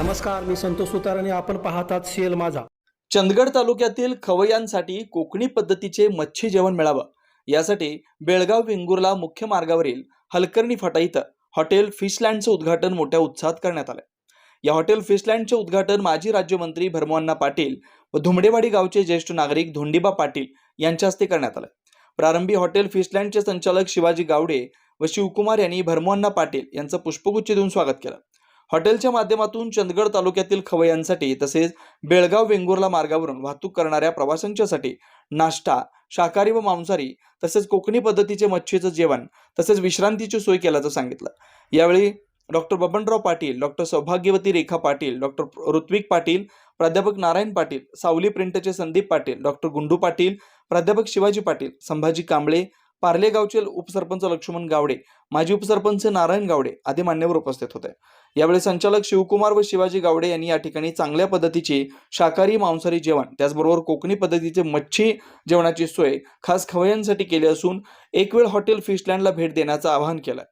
नमस्कार मी संतोष सुतार आणि आपण पाहतात सीएल माझा. चंदगड तालुक्यातील खवय्यांसाठी कोकणी पद्धतीचे मच्छी जेवण मिळावं. यासाठी बेळगाव वेंगुर्ला मुख्य मार्गावरील हलकर्णी फाटा इथं हॉटेल फिशलँडचं उद्घाटन मोठ्या उत्साहात करण्यात आलं या हॉटेल फिशलँडचे उद्घाटन माजी राज्यमंत्री भरमोअण्णा पाटील व धुमडेवाडी गावचे ज्येष्ठ नागरिक धोंडीबा पाटील यांच्या हस्ते करण्यात आलं प्रारंभी हॉटेल फिशलँडचे संचालक शिवाजी गावडे व शिवकुमार यांनी भरमोअण्णा पाटील यांचं पुष्पगुच्छ देऊन स्वागत केलं. हॉटेलच्या माध्यमातून चंदगड तालुक्यातील खवय्यांसाठी तसेच बेळगाव वेंगुर्ला मार्गावरून वाहतूक करणाऱ्या प्रवाशांच्यासाठी नाश्ता शाकाहारी व मांसाहारी तसेच कोकणी पद्धतीचे मच्छीचं जेवण तसेच विश्रांतीची सोय केल्याचं सांगितलं. यावेळी डॉक्टर बबनराव पाटील डॉक्टर सौभाग्यवती रेखा पाटील डॉक्टर ऋत्विक पाटील प्राध्यापक नारायण पाटील सावली प्रिंटचे संदीप पाटील डॉक्टर गुंडू पाटील प्राध्यापक शिवाजी पाटील संभाजी कांबळे पार्ले गावचे उपसरपंच लक्ष्मण गावडे माजी उपसरपंच नारायण गावडे आदी मान्यवर उपस्थित होते. यावेळी संचालक शिवकुमार व शिवाजी गावडे यांनी या ठिकाणी चांगल्या पद्धतीचे शाकाहारी मांसाहारी जेवण त्याचबरोबर कोकणी पद्धतीचे मच्छी जेवणाची सोय खास खवय्यांसाठी केली असून एक वेळ हॉटेल फिशलँडला भेट देण्याचं आवाहन केलं.